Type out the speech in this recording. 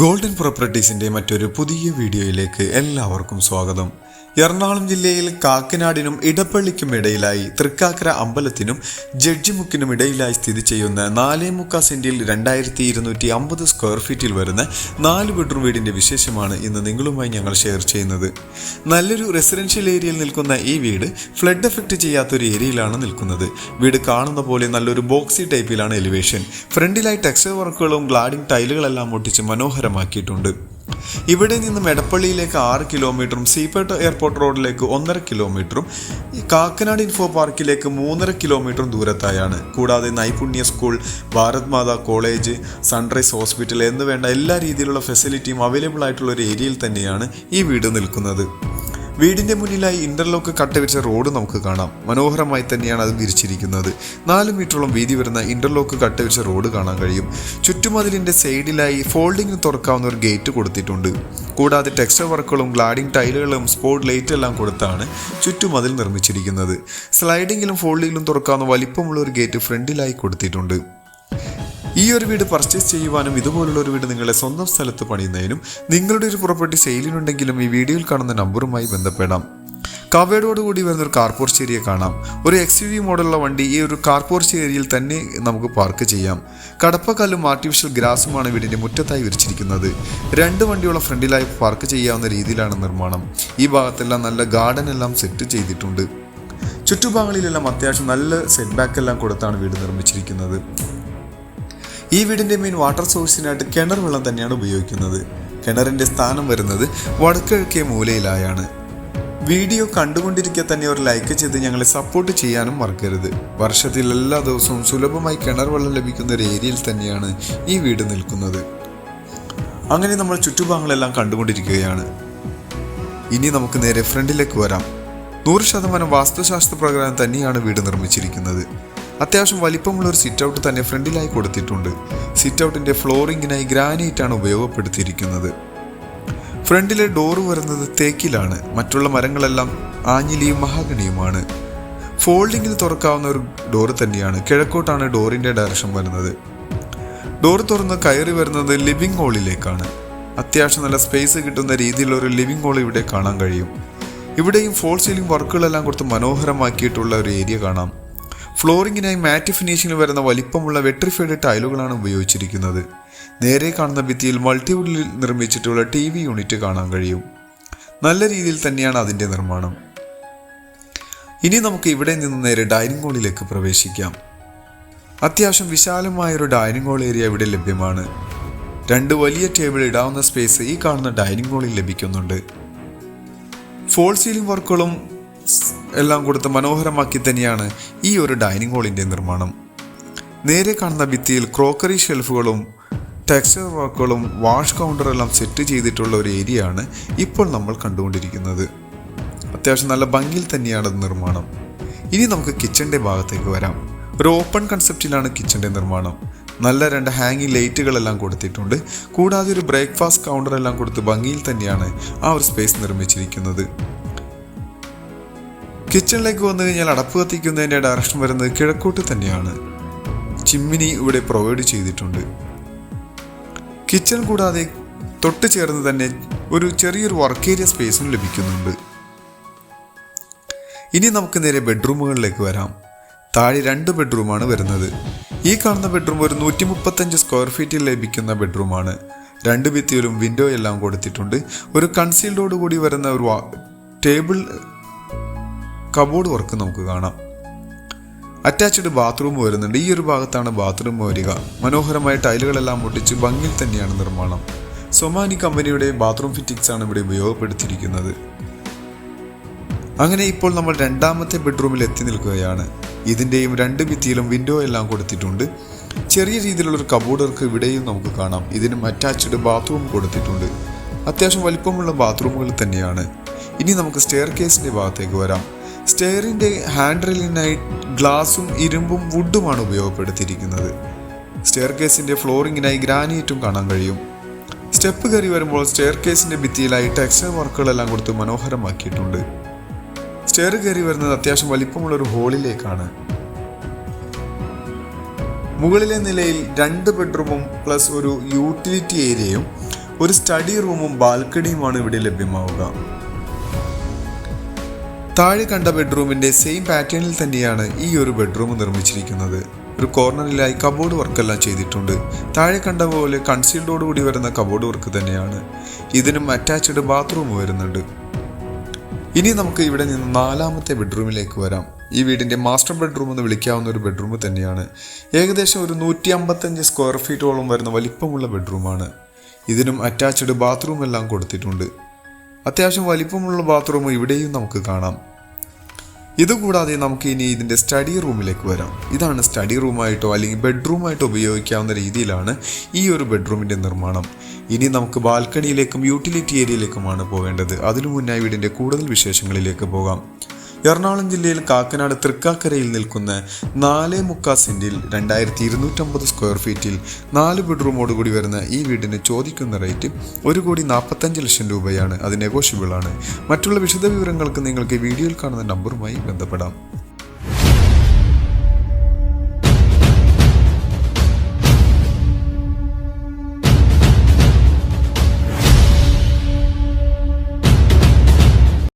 Golden പ്രോപ്പർട്ടീസിന്റെ മറ്റൊരു പുതിയ വീഡിയോയിലേക്ക് എല്ലാവർക്കും സ്വാഗതം. എറണാകുളം ജില്ലയിൽ കാക്കനാടിനും ഇടപ്പള്ളിക്കും ഇടയിലായി തൃക്കാക്കര അമ്പലത്തിനും ജഡ്ജിമുക്കിനും ഇടയിലായി സ്ഥിതി ചെയ്യുന്ന നാലേ മുക്കാ സെന്റിൽ രണ്ടായിരത്തി ഇരുന്നൂറ്റി അമ്പത് സ്ക്വയർ ഫീറ്റിൽ വരുന്ന നാല് ബെഡ്റൂം വീടിന്റെ വിശേഷമാണ് ഇന്ന് നിങ്ങളുമായി ഞങ്ങൾ ഷെയർ ചെയ്യുന്നത്. നല്ലൊരു റെസിഡൻഷ്യൽ ഏരിയയിൽ നിൽക്കുന്ന ഈ വീട് ഫ്ലഡ് എഫക്റ്റ് ചെയ്യാത്തൊരു ഏരിയയിലാണ് നിൽക്കുന്നത്. വീട് കാണുന്ന പോലെ നല്ലൊരു ബോക്സി ടൈപ്പിലാണ് എലിവേഷൻ. ഫ്രണ്ടിലായി ടെക്സ്റ്റൈൽ വർക്കുകളും ഗ്ലാഡിംഗ് ടൈലുകളെല്ലാം ഒട്ടിച്ച് മനോഹരമാക്കിയിട്ടുണ്ട്. ഇവിടെ നിന്ന് എടപ്പള്ളിയിലേക്ക് ആറ് കിലോമീറ്ററും സീപേട്ട് എയർപോർട്ട് റോഡിലേക്ക് ഒന്നര കിലോമീറ്ററും കാക്കനാട് ഇൻഫോ പാർക്കിലേക്ക് മൂന്നര കിലോമീറ്ററും ദൂരത്തായാണ്. കൂടാതെ Naipunya School Bharat Mata College Sunrise Hospital എന്ന് വേണ്ട എല്ലാ രീതിയിലുള്ള ഫെസിലിറ്റിയും അവൈലബിൾ ആയിട്ടുള്ള ഒരു ഏരിയയിൽ തന്നെയാണ് ഈ വീട് നിൽക്കുന്നത്. വീടിന്റെ മുന്നിലായി ഇന്റർലോക്ക് കട്ടവിരിച്ച റോഡ് നമുക്ക് കാണാം. മനോഹരമായി തന്നെയാണ് അത് വിരിച്ചിരിക്കുന്നത്. നാല് മീറ്ററോളം വീതി വരുന്ന ഇന്റർലോക്ക് കട്ടവിരിച്ച റോഡ് കാണാൻ കഴിയും. ചുറ്റുമതിലിന്റെ സൈഡിലായി ഫോൾഡിങ്ങിന് തുറക്കാവുന്ന ഒരു ഗേറ്റ് കൊടുത്തിട്ടുണ്ട്. കൂടാതെ ടെക്സ്റ്റർ വർക്കുകളും ഗ്ലാഡിംഗ് ടൈലുകളും സ്പോട്ട് ലൈറ്റ് എല്ലാം കൊടുത്താണ് ചുറ്റുമതിൽ നിർമ്മിച്ചിരിക്കുന്നത്. സ്ലൈഡിങ്ങിലും ഫോൾഡിങ്ങിലും തുറക്കാവുന്ന വലിപ്പമുള്ള ഒരു ഗേറ്റ് ഫ്രണ്ടിലായി കൊടുത്തിട്ടുണ്ട്. ഈ ഒരു വീട് പർച്ചേസ് ചെയ്യുവാനും ഇതുപോലുള്ള ഒരു വീട് നിങ്ങളെ സ്വന്തം സ്ഥലത്ത് പണിയുന്നതിനും നിങ്ങളുടെ ഒരു പ്രോപ്പർട്ടി സെയിലിനുണ്ടെങ്കിലും ഈ വീഡിയോയിൽ കാണുന്ന നമ്പറുമായി ബന്ധപ്പെടാം. കൂടി വരുന്ന ഒരു കാർപോർച്ച് ഏരിയ കാണാം. ഒരു എക്സ് യു വി മോഡലുള്ള വണ്ടി ഈ ഒരു കാർപോർച്ച് ഏരിയയിൽ തന്നെ നമുക്ക് പാർക്ക് ചെയ്യാം. കടപ്പക്കല്ലും ആർട്ടിഫിഷ്യൽ ഗ്രാസുമാണ് വീടിന്റെ മുറ്റത്തായി വിരിച്ചിരിക്കുന്നത്. രണ്ട് വണ്ടിയുള്ള ഫ്രണ്ടിലായി പാർക്ക് ചെയ്യാവുന്ന രീതിയിലാണ് നിർമ്മാണം. ഈ ഭാഗത്തെല്ലാം നല്ല ഗാർഡൻ എല്ലാം സെറ്റ് ചെയ്തിട്ടുണ്ട്. ചുറ്റുഭാഗങ്ങളിലെല്ലാം അത്യാവശ്യം നല്ല സെറ്റ് ബാക്ക് എല്ലാം കൊടുത്താണ് വീട് നിർമ്മിച്ചിരിക്കുന്നത്. ഈ വീടിന്റെ മെയിൻ വാട്ടർ സോഴ്സിനായിട്ട് കിണർ വെള്ളം തന്നെയാണ് ഉപയോഗിക്കുന്നത്. കിണറിന്റെ സ്ഥാനം വരുന്നത് വടക്കിഴക്കേ മൂലയിലായാണ്. വീഡിയോ കണ്ടുകൊണ്ടിരിക്കെ തന്നെ ഒരു ലൈക്ക് ചെയ്ത് ഞങ്ങളെ സപ്പോർട്ട് ചെയ്യാനും മറക്കരുത്. വർഷത്തിൽ എല്ലാ ദിവസവും സുലഭമായി കിണർ വെള്ളം ലഭിക്കുന്ന ഒരു ഏരിയയിൽ തന്നെയാണ് ഈ വീട് നിൽക്കുന്നത്. അങ്ങനെ നമ്മൾ ചുറ്റുഭാഗങ്ങളെല്ലാം കണ്ടുകൊണ്ടിരിക്കുകയാണ്. ഇനി നമുക്ക് നേരെ ഫ്രണ്ടിലേക്ക് വരാം. നൂറ് ശതമാനം വാസ്തുശാസ്ത്ര പ്രകാരം തന്നെയാണ് വീട് നിർമ്മിച്ചിരിക്കുന്നത്. അത്യാവശ്യം വലിപ്പമുള്ള ഒരു സിറ്റ് ഔട്ട് തന്നെ ഫ്രണ്ടിലായി കൊടുത്തിട്ടുണ്ട്. സിറ്റ് ഔട്ടിന്റെ ഫ്ലോറിങ്ങിനായി ഗ്രാനൈറ്റ് ആണ് ഉപയോഗപ്പെടുത്തിയിരിക്കുന്നത്. ഫ്രണ്ടിലെ ഡോറ് വരുന്നത് തേക്കിലാണ്. മറ്റുള്ള മരങ്ങളെല്ലാം ആഞ്ഞിലിയും മഹാഗണിയുമാണ്. ഫോൾഡിങ്ങിൽ തുറക്കാവുന്ന ഒരു ഡോറ് തന്നെയാണ്. കിഴക്കോട്ടാണ് ഡോറിന്റെ ഡയറക്ഷൻ വരുന്നത്. ഡോർ തുറന്ന് കയറി വരുന്നത് ലിവിംഗ് ഹോളിലേക്കാണ് അത്യാവശ്യം നല്ല സ്പേസ് കിട്ടുന്ന രീതിയിലുള്ള ഒരു ലിവിംഗ് ഹോൾ ഇവിടെ കാണാൻ കഴിയും. ഇവിടെയും ഫോൾ സീലിംഗ് വർക്കുകളെല്ലാം കൊടുത്ത് മനോഹരമാക്കിയിട്ടുള്ള ഒരു ഏരിയ കാണാം. ഫ്ലോറിങ്ങിനായി മാറ്റ് ഫിനിഷിംഗിൽ വരുന്ന വലിപ്പമുള്ള വെട്രിഫൈഡ് ടൈലുകളാണ് ഉപയോഗിച്ചിരിക്കുന്നത്. നേരെ കാണുന്ന ഭിത്തിയിൽ മൾട്ടിവുഡിൽ നിർമ്മിച്ചിട്ടുള്ള ടി വി യൂണിറ്റ് കാണാൻ കഴിയും. നല്ല രീതിയിൽ തന്നെയാണ് അതിന്റെ നിർമ്മാണം. ഇനി നമുക്ക് ഇവിടെ നിന്ന് നേരെ ഡൈനിങ് ഹാളിലേക്ക് പ്രവേശിക്കാം. അത്യാവശ്യം വിശാലമായ ഒരു ഡൈനിങ് ഹാൾ ഏരിയ ഇവിടെ ലഭ്യമാണ്. രണ്ട് വലിയ ടേബിൾ ഇടാവുന്ന സ്പേസ് ഈ കാണുന്ന ഡൈനിങ് ഹാളിൽ ലഭിക്കുന്നുണ്ട്. ഫോൾ സീലിംഗ് വർക്കുകളും എല്ലാം കൊടുത്ത് മനോഹരമാക്കി തന്നെയാണ് ഈ ഒരു ഡൈനിങ് ഹാളിന്റെ നിർമ്മാണം. നേരെ കാണുന്ന ഭിത്തിയിൽ ക്രോക്കറി ഷെൽഫുകളും ടെക്സ്ചർ വർക്കുകളും വാഷ് കൗണ്ടറെല്ലാം സെറ്റ് ചെയ്തിട്ടുള്ള ഒരു ഏരിയ ആണ് ഇപ്പോൾ നമ്മൾ കണ്ടുകൊണ്ടിരിക്കുന്നത്. അത്യാവശ്യം നല്ല ഭംഗിയിൽ തന്നെയാണ് നിർമ്മാണം. ഇനി നമുക്ക് കിച്ചന്റെ ഭാഗത്തേക്ക് വരാം. ഒരു ഓപ്പൺ കൺസെപ്റ്റിലാണ് കിച്ചന്റെ നിർമ്മാണം. നല്ല രണ്ട് ഹാങ്ങിങ് ലൈറ്റുകളെല്ലാം കൊടുത്തിട്ടുണ്ട്. കൂടാതെ ഒരു ബ്രേക്ക്ഫാസ്റ്റ് കൗണ്ടറെല്ലാം കൊടുത്ത് ഭംഗിയിൽ തന്നെയാണ് ആ ഒരു സ്പേസ് നിർമ്മിച്ചിരിക്കുന്നത്. കിച്ചണിലേക്ക് വന്നു കഴിഞ്ഞാൽ അടപ്പ് കത്തിക്കുന്നതിന്റെ ഡയറക്ഷൻ വരുന്നത് കിഴക്കോട്ട് തന്നെയാണ്. ചിമ്മിനി ഇവിടെ പ്രൊവൈഡ് ചെയ്തിട്ടുണ്ട്. കിച്ചൺ കൂടാതെ തൊട്ട് ചേർന്ന് തന്നെ ഒരു ചെറിയൊരു വർക്ക് ഏരിയ സ്പേസും ലഭിക്കുന്നുണ്ട്. ഇനി നമുക്ക് നേരെ ബെഡ്റൂമുകളിലേക്ക് വരാം. താഴെ രണ്ട് ബെഡ്റൂമാണ് വരുന്നത്. ഈ കാണുന്ന ബെഡ്റൂം ഒരു നൂറ്റി മുപ്പത്തഞ്ച് സ്ക്വയർ ഫീറ്റിൽ ലഭിക്കുന്ന ബെഡ്റൂമാണ് രണ്ട് ഭിത്തിയിലും വിൻഡോ എല്ലാം കൊടുത്തിട്ടുണ്ട്. ഒരു കൺസീൽഡോട് കൂടി വരുന്ന ഒരു ടേബിൾ കബോർഡ് വർക്ക് നമുക്ക് കാണാം. അറ്റാച്ച്ഡ് ബാത്റൂം വരുന്നുണ്ട്. ഈ ഒരു ഭാഗത്താണ് ബാത്റൂം വരിക. മനോഹരമായ ടൈലുകളെല്ലാം ഒട്ടിച്ച് ഭംഗിയിൽ തന്നെയാണ് നിർമ്മാണം. സൊമാനി കമ്പനിയുടെ ബാത്റൂം ഫിറ്റിംഗ്സ് ആണ് ഇവിടെ ഉപയോഗപ്പെടുത്തിയിരിക്കുന്നത്. അങ്ങനെ ഇപ്പോൾ നമ്മൾ രണ്ടാമത്തെ ബെഡ്റൂമിൽ എത്തി നിൽക്കുകയാണ്. ഇതിന്റെയും രണ്ട് ഭിത്തിയിലും വിൻഡോ എല്ലാം കൊടുത്തിട്ടുണ്ട്. ചെറിയ രീതിയിലുള്ളൊരു കബോർഡ് വർക്ക് ഇവിടെയും നമുക്ക് കാണാം. ഇതിനും അറ്റാച്ച്ഡ് ബാത്റൂം കൊടുത്തിട്ടുണ്ട്. അത്യാവശ്യം വലിപ്പമുള്ള ബാത്റൂമുകൾ തന്നെയാണ്. ഇനി നമുക്ക് സ്റ്റെയർ കേസിന്റെ ഭാഗത്തേക്ക് വരാം. സ്റ്റെയറിന്റെ ഹാൻഡ് റെയിലിനായി ഗ്ലാസും ഇരുമ്പും വുഡുമാണ് ഉപയോഗപ്പെടുത്തിയിരിക്കുന്നത്. സ്റ്റെയർ കേസിന്റെ ഫ്ലോറിങ്ങിനായി ഗ്രാനൈറ്റും കാണാൻ കഴിയും. സ്റ്റെപ്പ് കയറി വരുമ്പോൾ സ്റ്റെയർ കേസിന്റെ ഭിത്തിയിലായി ടെക്സ്റ്റൈൽ വർക്കുകളെല്ലാം കൊടുത്ത് മനോഹരമാക്കിയിട്ടുണ്ട്. സ്റ്റെയർ കയറി വരുന്നത് അത്യാവശ്യം വലിപ്പമുള്ള ഒരു ഹോളിലേക്കാണ്. മുകളിലെ നിലയിൽ രണ്ട് ബെഡ്റൂമും പ്ലസ് ഒരു യൂട്ടിലിറ്റി ഏരിയയും ഒരു സ്റ്റഡി റൂമും ബാൽക്കണിയുമാണ് ഇവിടെ ലഭ്യമാവുക. താഴെ കണ്ട ബെഡ്റൂമിന്റെ സെയിം പാറ്റേണിൽ തന്നെയാണ് ഈ ഒരു ബെഡ്റൂം നിർമ്മിച്ചിരിക്കുന്നത്. ഒരു കോർണറിലായി കബോർഡ് വർക്കെല്ലാം ചെയ്തിട്ടുണ്ട്. താഴെ കണ്ട പോലെ കൺസീൽഡോട് കൂടി വരുന്ന കബോർഡ് വർക്ക് തന്നെയാണ്. ഇതിനും അറ്റാച്ച്ഡ് ബാത്റൂം വരുന്നുണ്ട്. ഇനി നമുക്ക് ഇവിടെ നിന്ന് നാലാമത്തെ ബെഡ്റൂമിലേക്ക് വരാം. ഈ വീടിന്റെ മാസ്റ്റർ ബെഡ്റൂം എന്ന് വിളിക്കാവുന്ന ഒരു ബെഡ്റൂം തന്നെയാണ്. ഏകദേശം ഒരു നൂറ്റി അമ്പത്തഞ്ച് സ്ക്വയർ ഫീറ്റോളം വരുന്ന വലിപ്പമുള്ള ബെഡ്റൂമാണ്. ഇതിനും അറ്റാച്ച്ഡ് ബാത്റൂം എല്ലാം കൊടുത്തിട്ടുണ്ട്. അത്യാവശ്യം വലിപ്പമുള്ള ബാത്റൂം ഇവിടെയും നമുക്ക് കാണാം. ഇതുകൂടാതെ നമുക്ക് ഇനി ഇതിന്റെ സ്റ്റഡി റൂമിലേക്ക് വരാം. ഇതാണ് സ്റ്റഡി റൂമായിട്ടോ അല്ലെങ്കിൽ ബെഡ്റൂമായിട്ടോ ഉപയോഗിക്കാവുന്ന രീതിയിലാണ് ഈ ഒരു ബെഡ്റൂമിന്റെ നിർമ്മാണം. ഇനി നമുക്ക് ബാൽക്കണിയിലേക്കും യൂട്ടിലിറ്റി ഏരിയയിലേക്കുമാണ് പോകേണ്ടത് അതിനു മുന്നായി വീടിന്റെ കൂടുതൽ വിശേഷങ്ങളിലേക്ക് പോകാം. എറണാകുളം ജില്ലയിൽ കാക്കനാട് തൃക്കാക്കരയിൽ നിൽക്കുന്ന നാല് മുക്കാ സെന്റിൽ രണ്ടായിരത്തി ഇരുന്നൂറ്റമ്പത് സ്ക്വയർ ഫീറ്റിൽ നാല് ബെഡ്റൂമോട് കൂടി വരുന്ന ഈ വീടിന് ചോദിക്കുന്ന റേറ്റ് ഒരു കോടി നാൽപ്പത്തഞ്ച് ലക്ഷം രൂപയാണ്. അത് നെഗോഷ്യബിൾ ആണ്. മറ്റുള്ള വിശദ വിവരങ്ങൾക്ക് നിങ്ങൾക്ക് വീഡിയോയിൽ കാണുന്ന നമ്പറുമായി ബന്ധപ്പെടാം.